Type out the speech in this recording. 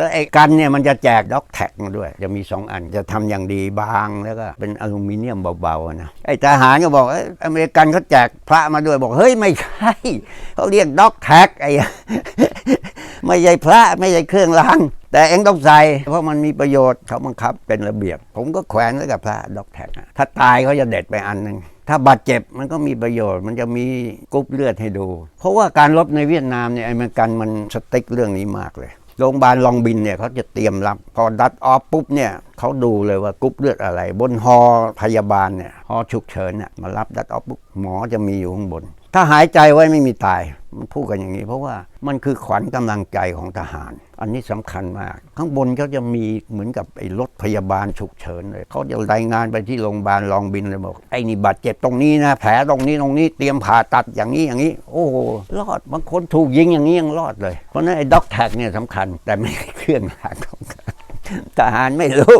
แล้วไอ้กันเนี่ยมันจะแจกด็อกแท็กมาด้วย จะมีสองอันจะทำอย่างดีบางแล้วก็เป็นอลูมิเนียมเบาๆนะไอ้ทหารก็บอกเอ้อเมริกันเขาแจกพระมาด้วยบอกเฮ้ยไม่ใช่เขาเรียกด็อกแท็กไอ้ไม่ใช่พระไม่ใช่เครื่องรางแต่เองต้องใส่เพราะมันมีประโยชน์เขาบังคับเป็นระเบียบ ผมก็แขวนไว้กับพระด็อกแท็กถ้าตายเขาจะเด็ดไปอันหนึ่งถ้าบาดเจ็บมันก็มีประโยชน์มันจะมีกรุ๊ปเลือดให้ดู เพราะว่าการรบในเวียดนามเนี่ยไอเมริกันมันสติ๊กเรื่องนี้มากเลย โรงพยาบาลลองบินเนี่ยเขาจะเตรียมรับ พอดัดออฟปุ๊บเนี่ย เขาดูเลยว่ากรุ๊ปเลือดอะไร บนฮอพยาบาลเนี่ยฮอฉุกเฉินเนี่ยมารับดัดออฟปุ๊บหมอจะมีอยู่ข้างบน ถ้าหายใจไว้ไม่มีตาย มันพูดกันอย่างนี้ เพราะว่ามันคือขวัญกำลังใจของทหาร อันนี้สำคัญมาก ข้างบนเขาจะมีเหมือนกับไอ้รถพยาบาลฉุกเฉินเลยเขาจะรายงานไปที่โรงพยาบาลลองบินเลยบอกไอ้นี่บาดเจ็บตรงนี้นะแผลตรงนี้ตรงนี้เตรียมผ่าตัดอย่างนี้อย่างนี้ โอ้โหรอดบางคนถูกยิงอย่างนี้ยังรอดเลย เพราะนั้นไอ้ด็อกแท็กเนี่ยสำคัญแต่ไม่ใช่เครื่องรางของ ทหารไม่รู้